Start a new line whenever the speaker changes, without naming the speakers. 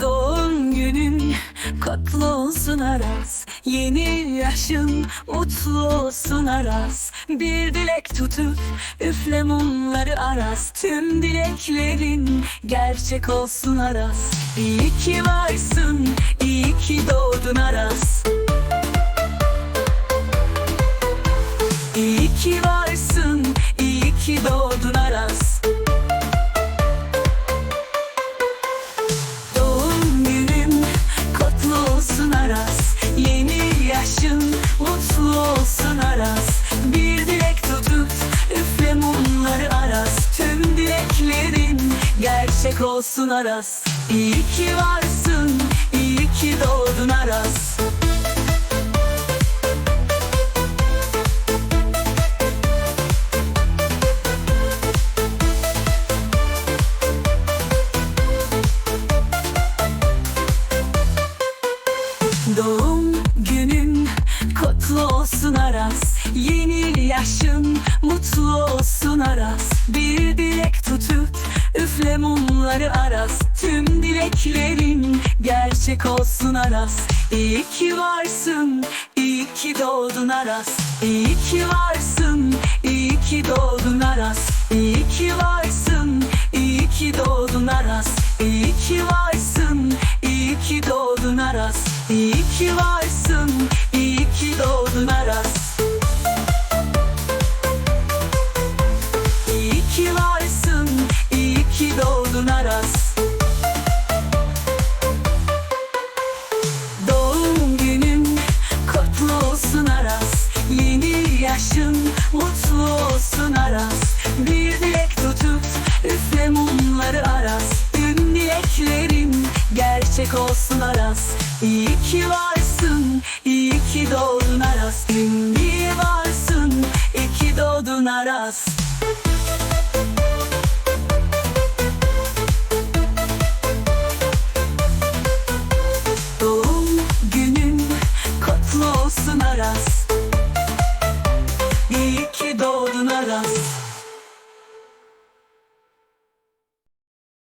Doğum günün kutlu olsun Aras. Yeni yaşın mutlu olsun Aras. Bir dilek tutup üfle mumları Aras. Tüm dileklerin gerçek olsun Aras. İyi ki varsın, iyi ki doğdun Aras Aras. Yeni yaşın mutlu olsun Aras. Bir dilek tutup üfle mumları Aras. Tüm dileklerin gerçek olsun Aras. İyi ki varsın, Aras Yeni yaşın mutlu olsun Aras. Bir dilek tutup üfle mumları Aras. Tüm dileklerin gerçek olsun Aras. İyi ki varsın, iyi ki doğdun Aras. İyi ki varsın, iyi ki doğdun Aras. İyi ki varsın, iyi ki doğdun Aras. İyi ki varsın, iyi ki doğdun Aras. İyi ki varsın, gerçek olsun aras. İyi ki varsın, iyi ki doğdun aras. Gün bir varsın, iyi ki doğdun aras. Doğum günün kutlu olsun aras. İyi ki doğdun aras.